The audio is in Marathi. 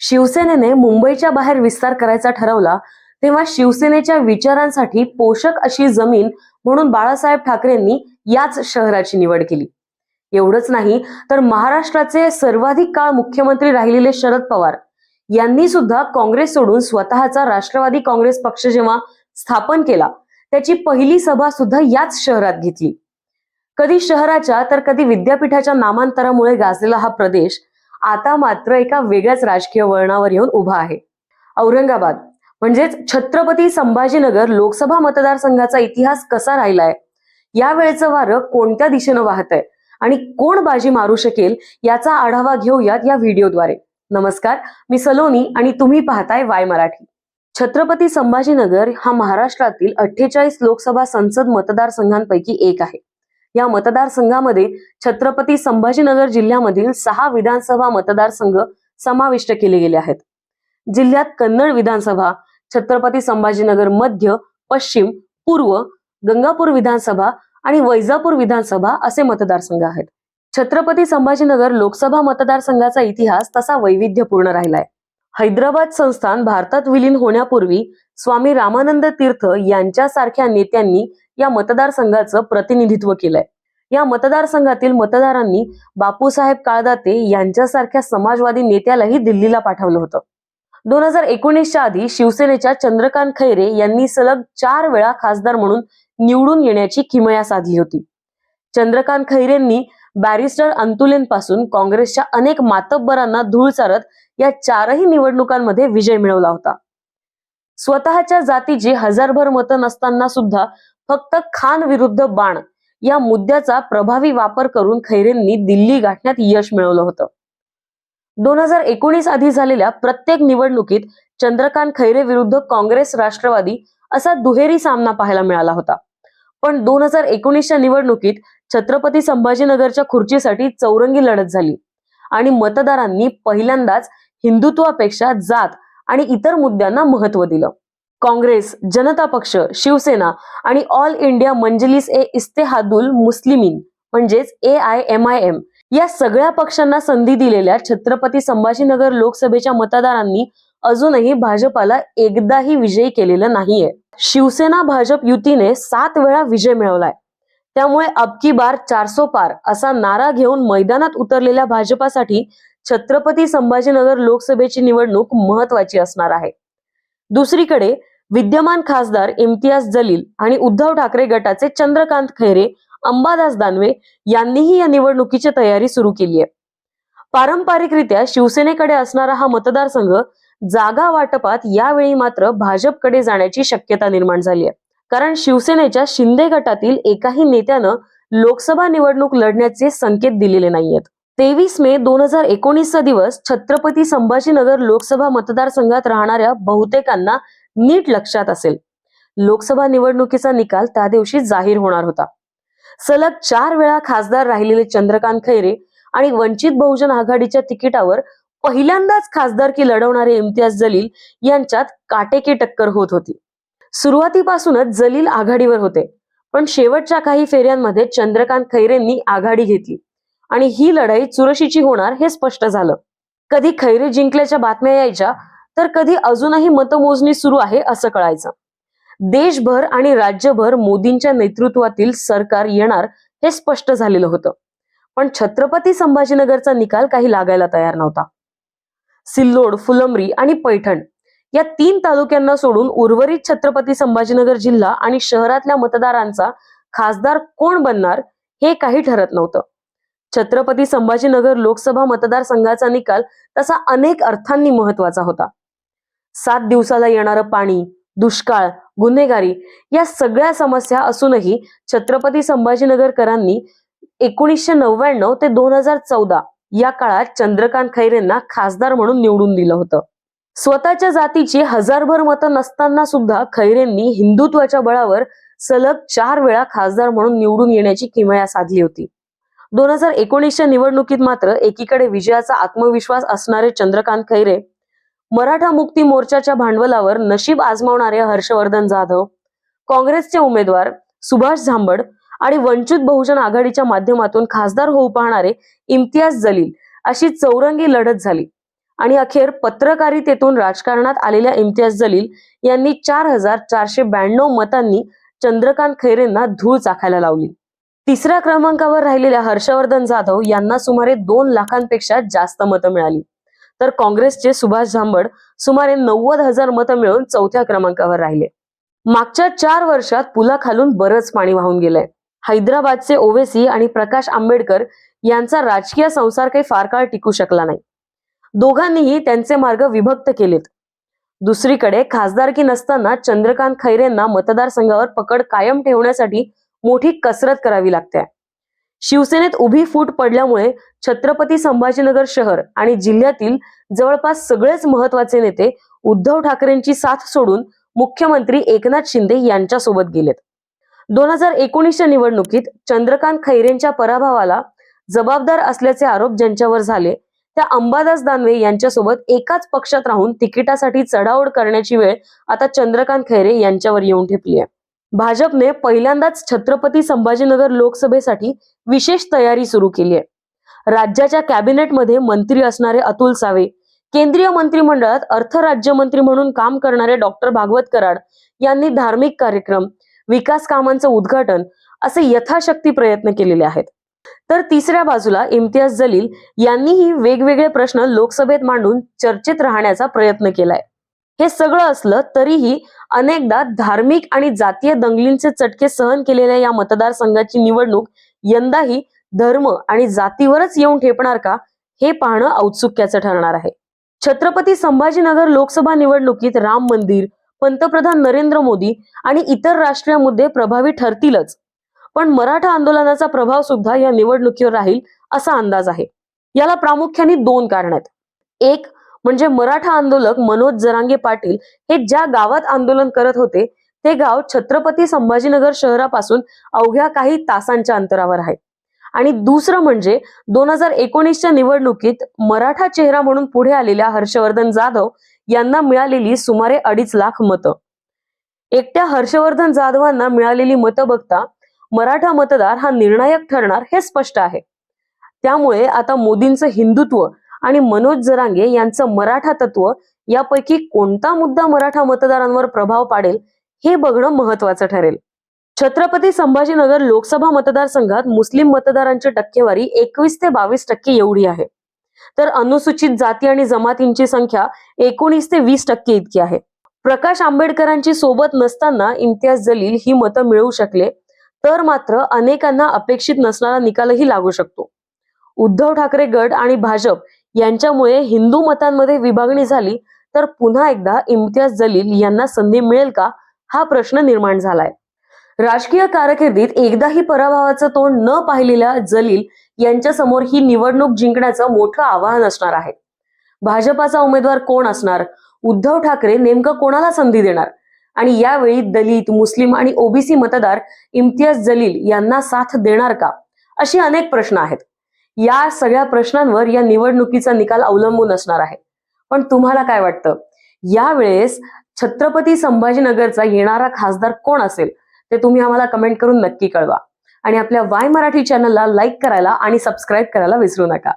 शिवसेनेने मुंबईच्या बाहेर विस्तार करायचा ठरवला तेव्हा शिवसेनेच्या विचारांसाठी पोषक अशी जमीन म्हणून बाळासाहेब ठाकरेंनी याच शहराची निवड केली. एवढंच नाही तर महाराष्ट्राचे सर्वाधिक काळ मुख्यमंत्री राहिलेले शरद पवार यांनी सुद्धा काँग्रेस सोडून स्वतःचा राष्ट्रवादी काँग्रेस पक्ष जेव्हा स्थापन केला त्याची पहिली सभा सुद्धा याच शहरात घेतली. कधी शहराच्या तर कधी विद्यापीठाच्या नामांतरामुळे गाजलेला हा प्रदेश आता मात्र एका वेगळ्याच राजकीय वळणावर येऊन उभा आहे. औरंगाबाद. म्हणजेच छत्रपती संभाजीनगर लोकसभा मतदारसंघाचा इतिहास कसा राहिलाय? यावेळेचं वारं कोणत्या दिशेनं वाहत आहे आणि कोण बाजी मारू शकेल याचा आढावा घेऊयात या व्हिडिओद्वारे. नमस्कार मी सलोनी आणि तुम्ही पाहताय वाय मराठी. छत्रपती संभाजीनगर हा महाराष्ट्रातील अठ्ठेचाळीस लोकसभा संसद मतदारसंघांपैकी एक आहे. या मतदारसंघामध्ये छत्रपती संभाजीनगर जिल्ह्यामधील सहा विधानसभा मतदारसंघ समाविष्ट केले गेले आहेत. जिल्ह्यात कन्नड विधानसभा छत्रपती संभाजीनगर मध्य पश्चिम पूर्व गंगापूर विधानसभा आणि वैजापूर विधानसभा असे मतदारसंघ आहेत. छत्रपती संभाजीनगर लोकसभा मतदारसंघाचा इतिहास तसा वैविध्यपूर्ण राहिलाय. हैदराबाद संस्थान भारतात विलीन होण्यापूर्वी स्वामी रामानंद तीर्थ यांच्यासारख्या नेत्यांनी या मतदारसंघाचं प्रतिनिधित्व केलंय. या मतदारसंघातील मतदारांनी बापूसाहेब काळदाते यांच्यासारख्या समाजवादी नेत्यालाही दिल्लीला पाठवलं होतं. दोन हजार एकोणीसच्या आधी शिवसेनेच्या चंद्रकांत खैरे यांनी सलग चार वेळा खासदार म्हणून निवडून येण्याची किमया साधली होती. चंद्रकांत खैरेंनी बॅरिस्टर अंतुलेंपासून काँग्रेसच्या अनेक मातब्बरांना धूळ चारत या चारही निवडणुकांमध्ये विजय मिळवला होता. स्वतःच्या जातीची हजारभर मतं नसताना सुद्धा फक्त खान विरुद्ध बाण या मुद्द्याचा प्रभावी वापर करून खैरेंनी दिल्ली गाठण्यात यश मिळवलं होतं. दोन हजार एकोणीस आधी झालेल्या प्रत्येक निवडणुकीत चंद्रकांत खैरे विरुद्ध काँग्रेस राष्ट्रवादी असा दुहेरी सामना पाहायला मिळाला होता. पण दोन हजार एकोणीसच्या निवडणुकीत छत्रपती संभाजीनगरच्या खुर्चीसाठी चौरंगी लढत झाली आणि मतदारांनी पहिल्यांदाच हिंदुत्वापेक्षा जात आणि इतर मुद्द्यांना महत्त्व दिलं. काँग्रेस जनता पक्ष शिवसेना आणि ऑल इंडिया मंजलिस ए इस्तेहादुल मुस्लिमीन म्हणजेच A I M I M या सगळ्या पक्षांना संधी दिलेल्या छत्रपती संभाजीनगर लोकसभेच्या मतदारांनी अजूनही भाजपाला एकदाही विजयी केलेलं नाहीये. शिवसेना भाजप युतीने सात वेळा विजय मिळवलाय. त्यामुळे अबकी बार चारसो पार असा नारा घेऊन मैदानात उतरलेल्या भाजपासाठी छत्रपती संभाजीनगर लोकसभेची निवडणूक महत्वाची असणार आहे. दुसरीकडे विद्यमान खासदार इम्तियाज जलील आणि उद्धव ठाकरे गटाचे चंद्रकांत खैरे अंबादास दानवे यांनीही या निवडणुकीची तयारी सुरू केली आहे. पारंपरिकरित्या शिवसेनेकडे असणारा हा मतदारसंघ जागा वाटपात यावेळी मात्र भाजपकडे जाण्याची शक्यता निर्माण झाली आहे. कारण शिवसेनेच्या शिंदे गटातील एकाही नेत्यानं लोकसभा निवडणूक लढण्याचे संकेत दिलेले नाहीयेत. तेवीस मे दोन हजार एकोणीसचा दिवस छत्रपती संभाजीनगर लोकसभा मतदारसंघात राहणाऱ्या बहुतेकांना नीट लक्षात असेल. लोकसभा निवडणुकीचा निकाल त्या दिवशी जाहीर होणार होता. सलग चार वेळा खासदार राहिलेले चंद्रकांत खैरे आणि वंचित बहुजन आघाडीच्या तिकिटावर पहिल्यांदाच खासदारकी लढवणारे इम्तियाज जलील यांच्यात काटेकी टक्कर होत होती. सुरुवातीपासूनच जलील आघाडीवर होते पण शेवटच्या काही फेऱ्यांमध्ये चंद्रकांत खैरेंनी आघाडी घेतली. आणि ही लढाई चुरशीची होणार हे स्पष्ट झालं. कधी खैरे जिंकल्याच्या बातम्या यायच्या तर कधी अजूनही मतमोजणी सुरू आहे असं कळायचं. देशभर आणि राज्यभर मोदींच्या नेतृत्वातील सरकार येणार हे स्पष्ट झालेलं होतं. पण छत्रपती संभाजीनगरचा निकाल काही लागायला तयार नव्हता. सिल्लोड फुलंब्री आणि पैठण या तीन तालुक्यांना सोडून उर्वरित छत्रपती संभाजीनगर जिल्हा आणि शहरातल्या मतदारांचा खासदार कोण बनणार हे काही ठरत नव्हतं. छत्रपती संभाजीनगर लोकसभा मतदारसंघाचा निकाल तसा अनेक अर्थांनी महत्त्वाचा होता. सात दिवसाला येणारं पाणी दुष्काळ गुन्हेगारी या सगळ्या समस्या असूनही छत्रपती संभाजीनगरकरांनी एकोणीसशे नव्याण्णव ते दोन हजार चौदा या काळात चंद्रकांत खैरेंना खासदार म्हणून निवडून दिलं होतं. स्वतःच्या जातीची हजारभर मतं नसताना सुद्धा खैरेंनी हिंदुत्वाच्या बळावर सलग चार वेळा खासदार म्हणून निवडून येण्याची किमया साधली होती. दोन हजार एकोणीसच्या निवडणुकीत मात्र एकीकडे विजयाचा आत्मविश्वास असणारे चंद्रकांत खैरे मराठा मुक्ती मोर्चाच्या भांडवलावर नशीब आजमावणारे हर्षवर्धन जाधव काँग्रेसचे उमेदवार सुभाष झांबड आणि वंचित बहुजन आघाडीच्या माध्यमातून खासदार होऊ पाहणारे इम्तियाज जलील अशी चौरंगी लढत झाली. आणि अखेर पत्रकारितेतून राजकारणात आलेल्या इम्तियाज जलील यांनी चार हजार चारशे ब्याण्णव मतांनी चंद्रकांत खैरेंना धूळ चाखायला लावली. तिसऱ्या क्रमांकावर राहिलेल्या हर्षवर्धन जाधव यांना सुमारे दोन लाखांपेक्षा जास्त मतं मिळाली. तर काँग्रेसचे सुभाष झांबड सुमारे नव्वद हजार मतं मिळून चौथ्या क्रमांकावर राहिले. मागच्या चार वर्षात पुलाखालून बरंच पाणी वाहून गेलंय. हैदराबादचे ओवेसी आणि प्रकाश आंबेडकर यांचा राजकीय संसार काही फार काळ टिकू शकला नाही. दोघांनीही त्यांचे मार्ग विभक्त केलेत. दुसरीकडे खासदारकी नसताना चंद्रकांत खैरेंना मतदारसंघावर पकड कायम ठेवण्यासाठी मोठी कसरत करावी लागते. शिवसेनेत उभी फूट पडल्यामुळे छत्रपती संभाजीनगर शहर आणि जिल्ह्यातील जवळपास सगळेच महत्त्वाचे नेते उद्धव ठाकरेंची साथ सोडून मुख्यमंत्री एकनाथ शिंदे यांच्यासोबत गेलेत. दोन हजार एकोणीसच्या निवडणुकीत चंद्रकांत खैरेंच्या पराभवाला जबाबदार असल्याचे आरोप ज्यांच्यावर झाले त्या अंबादास दानवे यांच्यासोबत एकाच पक्षात राहून तिकिटासाठी चढाओढ करण्याची वेळ आता चंद्रकांत खैरे यांच्यावर येऊन ठेपली आहे. भाजपने पहिल्यांदाच छत्रपती संभाजीनगर लोकसभेसाठी विशेष तयारी सुरू केली आहे. राज्याच्या कॅबिनेटमध्ये मंत्री असणारे अतुल सावे केंद्रीय मंत्रिमंडळात अर्थ राज्यमंत्री म्हणून काम करणारे डॉक्टर भागवत कराड यांनी धार्मिक कार्यक्रम विकास कामांचं उद्घाटन असे यथाशक्ती प्रयत्न केलेले आहेत. तर तिसऱ्या बाजूला इम्तियाज जलील यांनीही वेगवेगळे प्रश्न लोकसभेत मांडून चर्चेत राहण्याचा प्रयत्न केलाय. हे सगळं असलं तरीही अनेकदा धार्मिक आणि जातीय दंगलींचे चटके सहन केलेल्या या मतदारसंघाची निवडणूक यंदाही धर्म आणि जातीवरच येऊन ठेपणार का हे पाहणं औत्सुक्याचं ठरणार आहे. छत्रपती संभाजीनगर लोकसभा निवडणुकीत राम मंदिर पंतप्रधान नरेंद्र मोदी आणि इतर राष्ट्रीय मुद्दे प्रभावी ठरतीलच. पण मराठा आंदोलनाचा प्रभाव सुद्धा या निवडणुकीवर राहील असा अंदाज आहे. याला प्रामुख्याने दोन कारण आहेत. एक म्हणजे मराठा आंदोलक मनोज जरांगे पाटील हे ज्या गावात आंदोलन करत होते ते गाव छत्रपती संभाजीनगर शहरापासून अवघ्या काही तासांच्या अंतरावर आहे. आणि दुसरं म्हणजे दोन हजार एकोणीसच्या निवडणुकीत मराठा चेहरा म्हणून पुढे आलेल्या हर्षवर्धन जाधव यांना मिळालेली सुमारे अडीच लाख मतं. एकट्या हर्षवर्धन जाधवांना मिळालेली मतं बघता मराठा मतदार हा निर्णायक ठरणार हे स्पष्ट आहे. त्यामुळे आता मोदींचं हिंदुत्व आणि मनोज जरांगे यांचं मराठा तत्व यापैकी कोणता मुद्दा मराठा मतदारांवर प्रभाव पाडेल हे बघणं महत्वाचं ठरेल. छत्रपती संभाजीनगर लोकसभा मतदारसंघात मुस्लिम मतदारांची टक्केवारी एकवीस ते बावीस टक्के एवढी आहे. तर अनुसूचित जाती आणि जमातींची संख्या एकोणीस ते वीस टक्के इतकी आहे. प्रकाश आंबेडकरांची सोबत नसताना इम्तियाज जलील ही मतं मिळवू शकले तर मात्र अनेकांना अपेक्षित नसणारा निकालही लागू शकतो. उद्धव ठाकरे गट आणि भाजप यांच्यामुळे हिंदू मतांमध्ये विभागणी झाली तर पुन्हा एकदा इम्तियाज जलील यांना संधी मिळेल का? हा प्रश्न निर्माण झालाय. राजकीय कारकिर्दीत एकदाही पराभवाचं तोंड न पाहिलेल्या जलील यांच्या समोर ही निवडणूक जिंकण्याचं मोठं आव्हान असणार आहे. भाजपाचा उमेदवार कोण असणार? उद्धव ठाकरे नेमकं कोणाला संधी देणार? आणि यावेळी दलित मुस्लिम आणि ओबीसी मतदार इम्तियाज जलील यांना साथ देणार का? असे अनेक प्रश्न आहेत. या सगळ्या प्रश्नांवर या निवडणुकीचा निकाल अवलंबून असणार आहे. पण तुम्हाला काय वाटतं? यावेळेस छत्रपती संभाजीनगरचा येणारा खासदार कोण असेल? ते तुम्ही आम्हाला कमेंट करून नक्की कळवा. आणि आपल्या वाय मराठी चॅनलला लाईक करायला आणि सबस्क्राईब करायला विसरू नका.